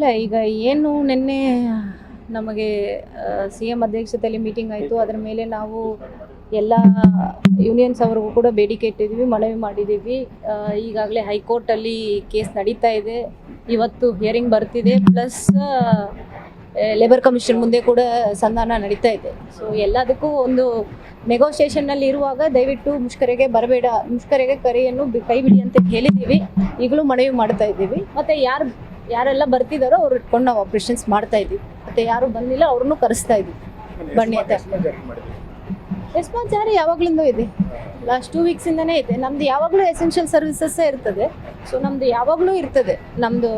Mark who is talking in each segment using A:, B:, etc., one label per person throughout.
A: ಇಲ್ಲ, ಈಗ ಏನು ನಿನ್ನೆ, ನಮಗೆ ಸಿ ಎಂ ಅಧ್ಯಕ್ಷತೆಯಲ್ಲಿ ಮೀಟಿಂಗ್ ಆಯಿತು. ಅದರ ಮೇಲೆ ನಾವು ಎಲ್ಲ ಯೂನಿಯನ್ಸ್ ಅವ್ರಿಗೂ ಕೂಡ ಬೇಡಿಕೆ ಇಟ್ಟಿದ್ದೀವಿ, ಮನವಿ ಮಾಡಿದ್ದೀವಿ. ಈಗಾಗಲೇ ಹೈಕೋರ್ಟಲ್ಲಿ ಕೇಸ್ ನಡೀತಾ ಇದೆ. ಇವತ್ತು ಹಿಯರಿಂಗ್ ಬರ್ತಿದೆ. ಪ್ಲಸ್ ಲೇಬರ್ ಕಮಿಷನ್ ಮುಂದೆ ಕೂಡ ಸಂಧಾನ ನಡೀತಾ ಇದೆ. ಸೊ ಎಲ್ಲದಕ್ಕೂ ಒಂದು ನೆಗೋಷಿಯೇಷನ್ನಲ್ಲಿ ಇರುವಾಗ ದಯವಿಟ್ಟು ಮುಷ್ಕರೆಗೆ ಬರಬೇಡ. ಮುಷ್ಕರೆಗೆ ಕರೆಯನ್ನು ಕೈ ಬಿಡಿ ಅಂತ ಹೇಳಿದ್ದೀವಿ. ಈಗಲೂ ಮನವಿ ಮಾಡ್ತಾ ಇದ್ದೀವಿ. ಮತ್ತು ಯಾರು ಯಾರೆಲ್ಲ ಬರ್ತಿದಾರೋ ಅವ್ರು ಇಟ್ಕೊಂಡು ನಾವು ಆಪ್ರೇಷನ್ಸ್ ಮಾಡ್ತಾ ಇದ್ದೀವಿ. ಮತ್ತೆ ಯಾರು ಬಂದಿಲ್ಲ ಅವ್ರನ್ನು ಕರೆಸ್ತಾ ಇದ್ದೀವಿ. ಬನ್ನಿ ಅಂತ. ರೆಸ್ಪಾನ್ಸ್ ಯಾರು ಯಾವಾಗ್ಲಿಂದ ಇದೆ. ಲಾಸ್ಟ್ ಟೂ ವೀಕ್ಸಿಂದನೇ ಇದೆ. ನಮ್ದು ಯಾವಾಗಲೂ ಎಸೆನ್ಷಿಯಲ್ ಸರ್ವಿಸಸ್ಸೇ ಇರ್ತದೆ. ಸೊ ನಮ್ದು ಯಾವಾಗಲೂ ಇರ್ತದೆ. ನಮ್ದು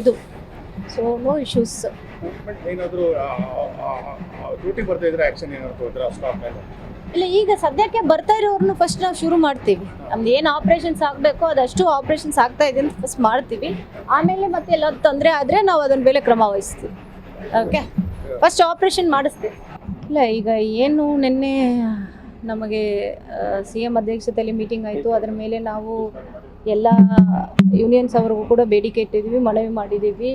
A: ಇದು. ಸೊ ನೋ ಇಶ್ಯೂಸ್
B: ಏನಾದರೂ ಡ್ಯೂಟಿ ಬರ್ತಾ ಇದ್ರೆ ಆಕ್ಷನ್ ಏನಾದ್ರು ಸ್ಟಾಪ್ ಮೇಲೆ?
A: ಇಲ್ಲ, ಈಗ ಸದ್ಯಕ್ಕೆ ಬರ್ತಾ ಇರೋರ್ನ ಫಸ್ಟ್ ನಾವು ಶುರು ಮಾಡ್ತೀವಿ. ನಮ್ದು ಏನು ಆಪ್ರೇಷನ್ಸ್ ಆಗಬೇಕು ಅದಷ್ಟು ಆಪ್ರೇಷನ್ಸ್ ಆಗ್ತಾ ಇದೆ ಅಂತ ಫಸ್ಟ್ ಮಾಡ್ತೀವಿ. ಆಮೇಲೆ ಮತ್ತೆ ಎಲ್ಲ ತೊಂದರೆ ಆದರೆ ನಾವು ಅದನ್ನ ಮೇಲೆ ಕ್ರಮ ವಹಿಸ್ತೀವಿ. ಓಕೆ ಫಸ್ಟ್ ಆಪ್ರೇಷನ್ ಮಾಡಿಸ್ತೀವಿ. ಇಲ್ಲ, ಈಗ ಏನು ನಿನ್ನೆ ನಮಗೆ ಸಿ ಎಂ ಅಧ್ಯಕ್ಷತೆಯಲ್ಲಿ ಮೀಟಿಂಗ್ ಆಯಿತು. ಅದರ ಮೇಲೆ ನಾವು ಎಲ್ಲ ಯೂನಿಯನ್ಸ್ ಅವ್ರಿಗೂ ಕೂಡ ಬೇಡಿಕೆ ಇಟ್ಟಿದ್ದೀವಿ, ಮನವಿ ಮಾಡಿದ್ದೀವಿ.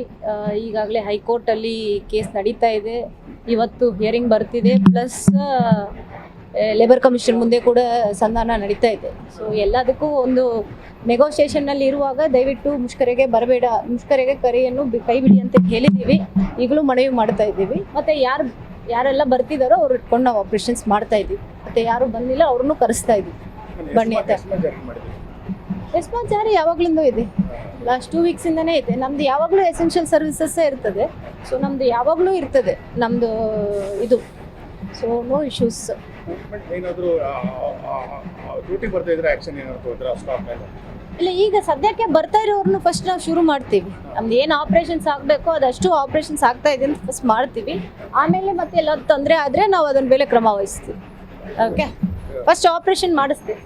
A: ಈಗಾಗಲೇ ಹೈಕೋರ್ಟಲ್ಲಿ ಕೇಸ್ ನಡೀತಾ ಇದೆ. ಇವತ್ತು ಹಿಯರಿಂಗ್ ಬರ್ತಿದೆ. ಪ್ಲಸ್ ಲೇಬರ್ ಕಮಿಷನ್ ಮುಂದೆ ಕೂಡ ಸಂಧಾನ ನಡೀತಾ ಇದೆ. ಸೊ ಎಲ್ಲದಕ್ಕೂ ಒಂದು ನೆಗೋಷಿಯೇಷನ್ನಲ್ಲಿ ಇರುವಾಗ ದಯವಿಟ್ಟು ಮುಷ್ಕರಿಗೆ ಬರಬೇಡ ಮುಷ್ಕರೆಗೆ ಕರೆಯನ್ನು ಬಿ- ಕೈ ಬಿಡಿ ಅಂತ ಹೇಳಿದ್ದೀವಿ. ಈಗಲೂ ಮನವಿ ಮಾಡ್ತಾ ಇದ್ದೀವಿ. ಮತ್ತು ಯಾರು ಯಾರೆಲ್ಲ ಬರ್ತಿದ್ದಾರೋ ಅವ್ರು ಇಟ್ಕೊಂಡು ನಾವು ಆಪ್ರೇಷನ್ಸ್ ಮಾಡ್ತಾ ಇದ್ದೀವಿ. ಮತ್ತು ಯಾರು ಬಂದಿಲ್ಲ ಅವ್ರನ್ನೂ ಕರೆಸ್ತಾ ಇದ್ದೀವಿ. ಬನ್ನಿ ಅಂತ. ರೆಸ್ಪಾನ್ಸ್ ಜಾರಿ ಯಾವಾಗ್ಲಿಂದ ಇದೆ. ಲಾಸ್ಟ್ ಟೂ ವೀಕ್ಸಿಂದನೇ ಇದೆ. ನಮ್ದು ಯಾವಾಗಲೂ ಎಸೆನ್ಷಿಯಲ್ ಸರ್ವಿಸಸ್ಸೇ ಇರ್ತದೆ. ಸೊ ನಮ್ದು ಯಾವಾಗಲೂ ಇರ್ತದೆ. ನಮ್ಮದು ಇದು. ಸೊ ನೋ ಇಶ್ಯೂಸ್
B: ಏನಾದರೂ ಡ್ಯೂಟಿ ಬರ್ತಾ ಇದ್ರೆ ಆಕ್ಷನ್ ಏನಾದ್ರು ತಗೋತೀರಾ ಸ್ಟಾಪ್ ಮೇಲೆ?
A: ಇಲ್ಲ, ಈಗ ಸದ್ಯಕ್ಕೆ ಬರ್ತಾ ಇರೋರ್ನು ಫಸ್ಟ್ ನಾವು ಶುರು ಮಾಡ್ತೀವಿ. ನಮ್ದು ಏನು ಆಪ್ರೇಷನ್ಸ್ ಆಗಬೇಕು ಅದಷ್ಟು ಆಪ್ರೇಷನ್ಸ್ ಆಗ್ತಾ ಇದೆ ಅಂತ ಫಸ್ಟ್ ಮಾಡ್ತೀವಿ. ಆಮೇಲೆ ಮತ್ತೆ ಎಲ್ಲ ತೊಂದರೆ ಆದರೆ ನಾವು ಅದನ್ನ ಮೇಲೆ ಕ್ರಮ ವಹಿಸ್ತೀವಿ. ಓಕೆ ಫಸ್ಟ್ ಆಪ್ರೇಷನ್ ಮಾಡಿಸ್ತೀವಿ.